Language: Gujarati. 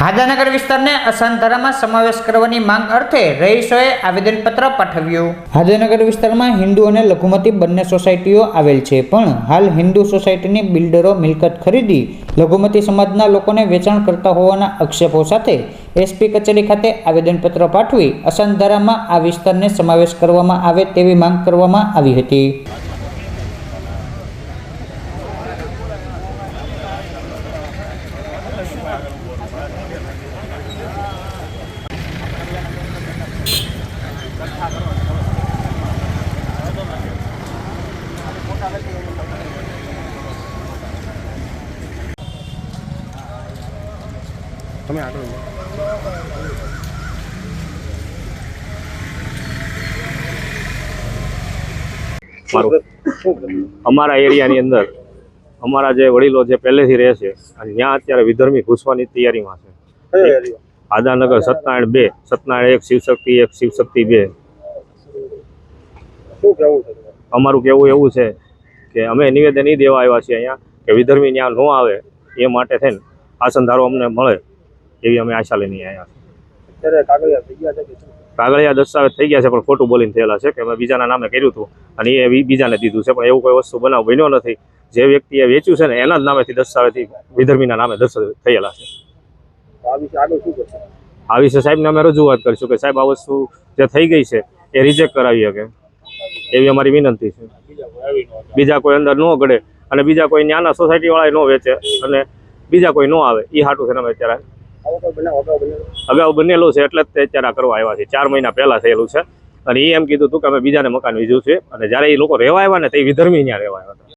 હાદાનગર વિસ્તારને અસાનધારામાં સમાવેશ કરવાની માંગ અર્થે રહીશોએ આવેદનપત્ર પાઠવ્યું. હાદાનગર વિસ્તારમાં હિન્દુ અને લઘુમતી બંને સોસાયટીઓ આવેલ છે, પણ હાલ હિન્દુ સોસાયટીની બિલ્ડરો મિલકત ખરીદી લઘુમતી સમાજના લોકોને વેચાણ કરતા હોવાના આક્ષેપો સાથે એસપી કચેરી ખાતે આવેદનપત્ર પાઠવી અસાનધારામાં આ વિસ્તારને સમાવેશ કરવામાં આવે તેવી માંગ કરવામાં આવી હતી. તમે આગળ અમારા એરિયાની અંદર અમારા જે વડીલો જે પહેલેથી રહે છે અને ત્યાં અત્યારે વિધર્મી ઘૂસવાની તૈયારીમાં છે. આદાનગર સત્યનારાયણ બે સત્યનારાયણ એક શિવશક્તિ એક શિવશક્તિ બે? અમારું કહેવું એવું છે કે અમે નિવેદન એ દેવા આવ્યા છીએ અહીંયા કે વિધર્મી ત્યાં ન આવે એ માટે થઈને આસનધારો અમને મળે. એવી અમે આશા લઈને આવ્યા કાગળિયા છે કાગળિયા દસ્તાવેજ થઈ ગયા છે પણ ખોટું બોલીને થયેલા છે કે અમે બીજાના નામે કર્યું હતું અને એ બીજાને દીધું છે પણ એવું કોઈ વસ્તુ બનાવ બન્યો નથી. જે વ્યક્તિએ વેચ્યું છે ને એના જ નામેથી દસ્તાવેજથી વિધર્મીના નામે દસ્તાવેજ થયેલા છે. આ વિશે સાહેબને અમે રજૂઆત કરીશું કે સાહેબ આ વસ્તુ જે થઈ ગઈ છે એ રિજેક્ટ કરાવી શકે. એવી અમારી વિનંતી છે. બીજા કોઈ અંદર ન ગળે અને બીજા કોઈ નાના સોસાયટી વાળા ન વેચે અને બીજા કોઈ ન આવે એ હાટું છે અમે અત્યારે અગાઉ બનેલો. છે એટલે જ તે અત્યારે કરવા આવ્યા છે. ચાર મહિના પહેલાં થયેલું છે. અને એ એમ કીધું હતું કે અમે બીજાને મકાન વીજું છે. અને જ્યારે એ લોકો રહેવા આવ્યા ને તે વિધર્મી ત્યાં રહેવા આવ્યા હતા.